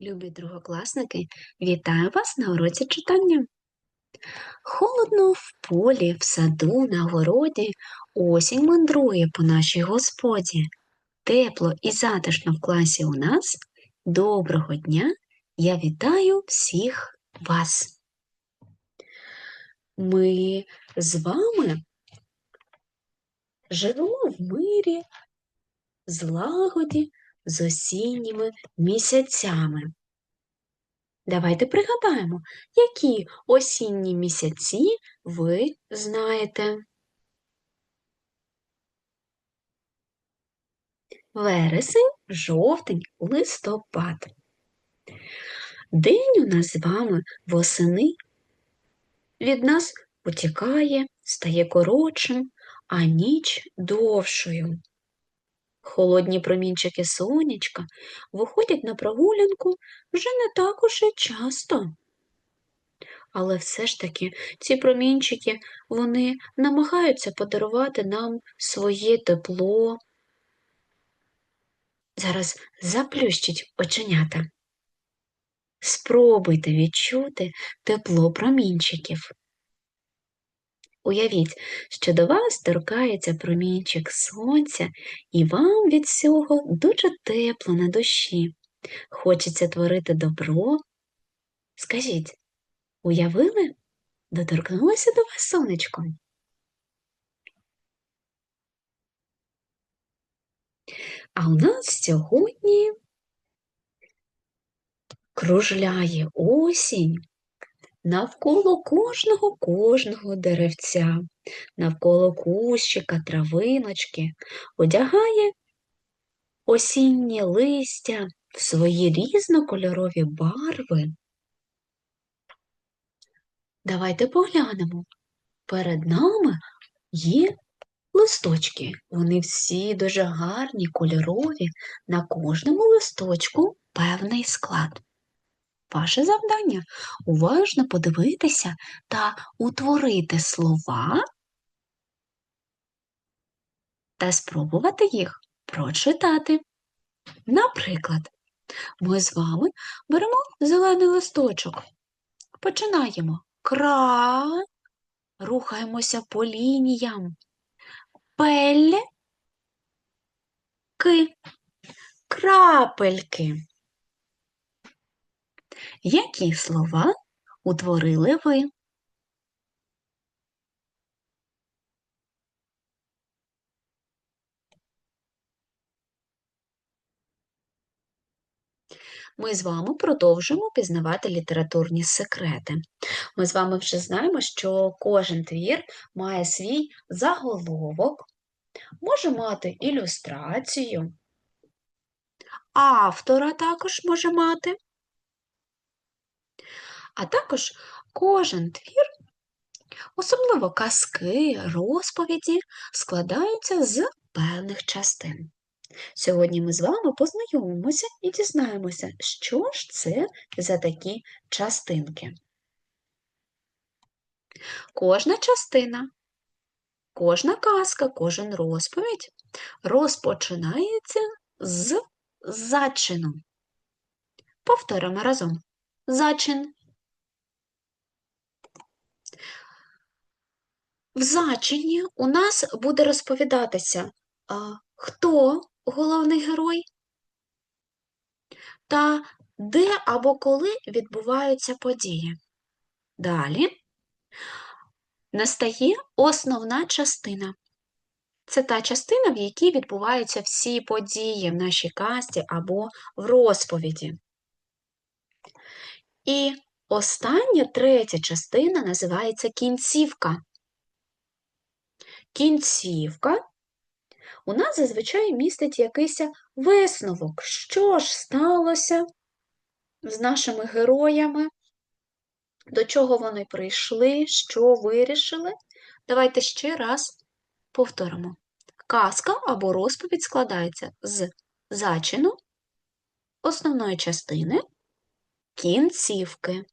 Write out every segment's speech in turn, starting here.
Любі другокласники, вітаю вас на уроці читання. Холодно в полі, в саду, на городі, осінь мандрує по нашій господі. Тепло і затишно в класі у нас. Доброго дня! Я вітаю всіх вас. Ми з вами живемо в мирі, злагоді з осінніми місяцями. Давайте пригадаємо, які осінні місяці ви знаєте. Вересень, жовтень, листопад. День у нас з вами восени від нас утікає, стає коротшим, а ніч довшою. Холодні промінчики сонячка виходять на прогулянку вже не так уж і часто. Але все ж таки ці промінчики вони намагаються подарувати нам своє тепло. Зараз заплющіть оченята. Спробуйте відчути тепло промінчиків. Уявіть, що до вас торкається промінчик сонця, і вам від цього дуже тепло на душі. Хочеться творити добро. Скажіть, уявили? Доторкнулося до вас сонечко? А у нас сьогодні кружляє осінь навколо кожного кожного деревця, навколо кущика, травиночки, одягає осіннє листя в свої різнокольорові барви. Давайте поглянемо. Перед нами є листочки. Вони всі дуже гарні, кольорові, на кожному листочку певний склад. Ваше завдання уважно подивитися та утворити слова та спробувати їх прочитати. Наприклад, ми з вами беремо зелений листочок. Починаємо кра, рухаємося по лініям, пель, ки, крапельки. Які слова утворили ви? Ми з вами продовжуємо пізнавати літературні секрети. Ми з вами вже знаємо, що кожен твір має свій заголовок, може мати ілюстрацію, автора також може мати. А також кожен твір, особливо казки, розповіді, складаються з певних частин. Сьогодні ми з вами познайомимося і дізнаємося, що ж це за такі частинки. Кожна частина, кожна казка, кожен розповідь розпочинається з зачину. Повторимо разом. Зачин. В зачині у нас буде розповідатися, хто головний герой та де або коли відбуваються події. Далі настає основна частина. Це та частина, в якій відбуваються всі події в нашій касті або в розповіді. І остання третя частина називається кінцівка. Кінцівка у нас зазвичай містить якийсь висновок, що ж сталося з нашими героями, до чого вони прийшли, що вирішили. Давайте ще раз повторимо. Казка або розповідь складається з зачину, основної частини, кінцівки.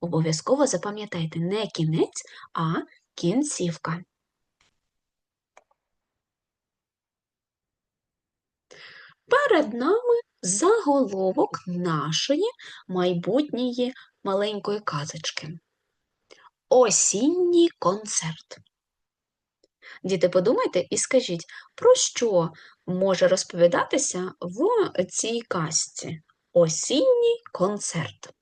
Обов'язково запам'ятайте не кінець, а кінцівка. Перед нами заголовок нашої майбутньої маленької казочки. Осінній концерт. Діти, подумайте і скажіть, про що може розповідатися в цій казці? Осінній концерт.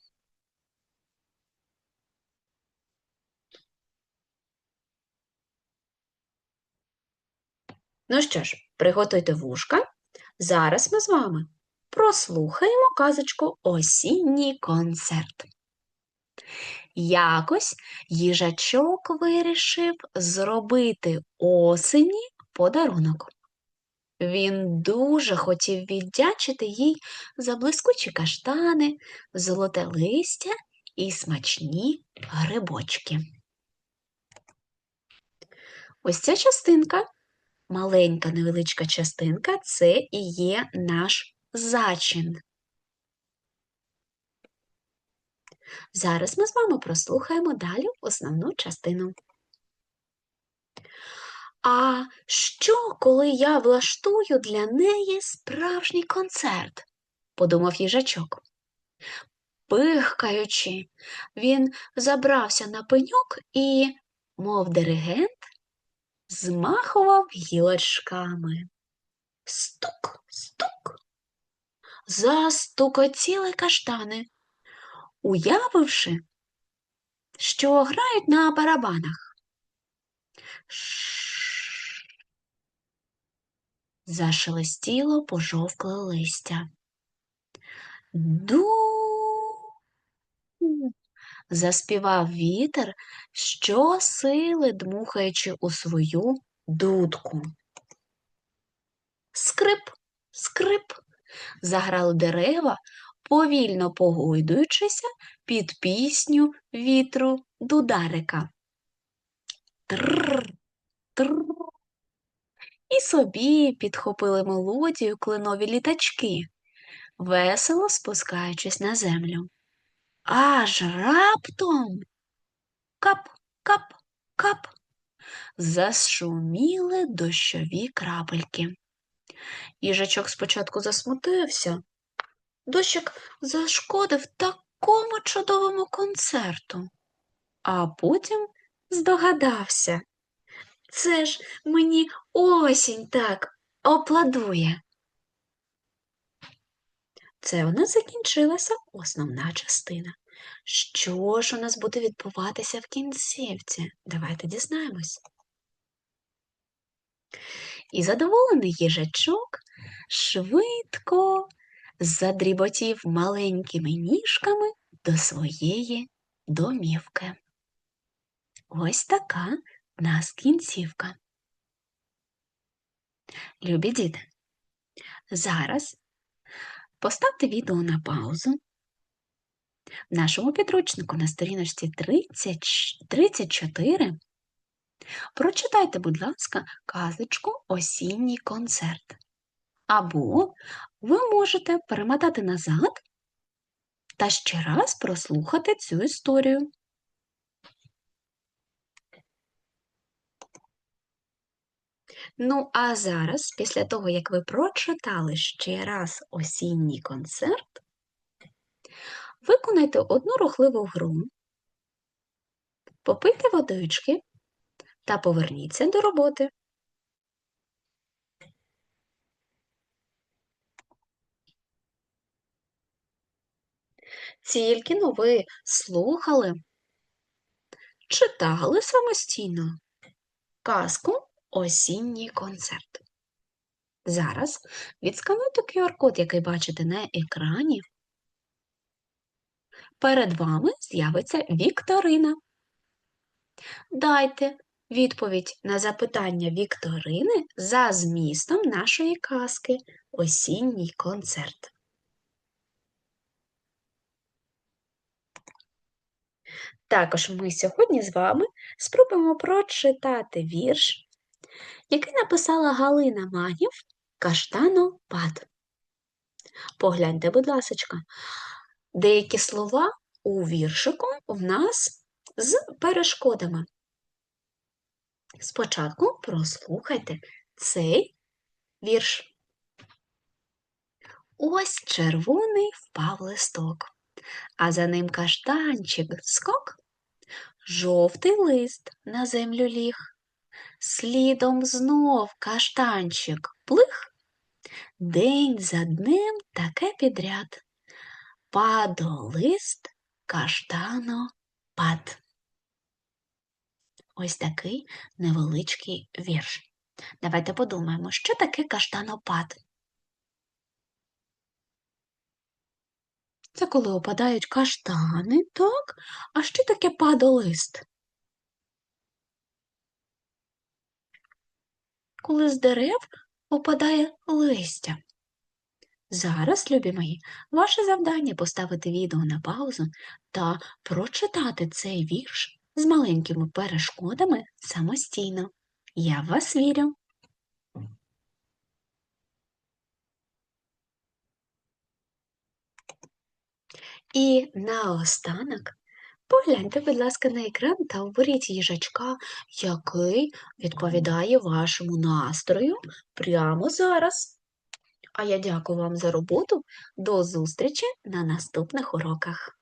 Ну що ж, приготуйте вушка. Зараз ми з вами прослухаємо казочку Осінній концерт. Якось їжачок вирішив зробити осені подарунок. Він дуже хотів віддячити їй за блискучі каштани, золоте листя і смачні грибочки. Ось ця частинка, маленька невеличка частинка, це і є наш зачин. Зараз ми з вами прослухаємо далі основну частину. А що, коли я влаштую для неї справжній концерт? подумав їжачок. Пихкаючи, він забрався на пеньок і, мов диригент, змахував гілочками. Стук, стук. Застукотіли каштани, уявивши, що грають на барабанах. Зашелестіло пожовкле листя. Ду. Заспівав вітер, щосили дмухаючи у свою дудку. Скрип, скрип, заграли дерева, повільно погойдуючися під пісню вітру дударика. Тррр, тррр. І собі підхопили мелодію клинові літачки, весело спускаючись на землю. Аж раптом кап, кап, кап, зашуміли дощові крапельки. Їжачок спочатку засмутився. Дощик зашкодив такому чудовому концерту, а потім здогадався. Це ж мені осінь так опладує. Це у нас закінчилася основна частина. Що ж у нас буде відбуватися в кінцівці? Давайте дізнаємось. І задоволений їжачок швидко задріботів маленькими ніжками до своєї домівки. Ось така в нас кінцівка. Любі діти, зараз поставте відео на паузу. В нашому підручнику на сторіночці 30, 34 прочитайте, будь ласка, казочку Осінній концерт. Або ви можете перемотати назад та ще раз прослухати цю історію. Ну, а зараз, після того, як ви прочитали ще раз осінній концерт, виконайте одну рухливу гру, попийте водички та поверніться до роботи. Тільки но ви слухали, читали самостійно казку Осінній концерт. Зараз відскануйте QR-код, який бачите на екрані. Перед вами з'явиться Вікторина. Дайте відповідь на запитання Вікторини за змістом нашої казки Осінній концерт. Також ми сьогодні з вами спробуємо прочитати вірш, який написала Галина Манів Каштанопад. Погляньте, будь ласка, деякі слова у віршику в нас з перешкодами. Спочатку прослухайте цей вірш. Ось червоний впав листок, а за ним каштанчик скок. Жовтий лист на землю ліг. Слідом знов каштанчик плих. День за днем таке підряд. Падолист каштанопад. Ось такий невеличкий вірш. Давайте подумаємо, що таке каштанопад. Це коли опадають каштани, так? А що таке падолист? Коли з дерев опадає листя. Зараз, любі мої, ваше завдання поставити відео на паузу та прочитати цей вірш з маленькими перешкодами самостійно. Я в вас вірю. І наостанок погляньте, будь ласка, на екран та оберіть їжачка, який відповідає вашому настрою прямо зараз. А я дякую вам за роботу. До зустрічі на наступних уроках.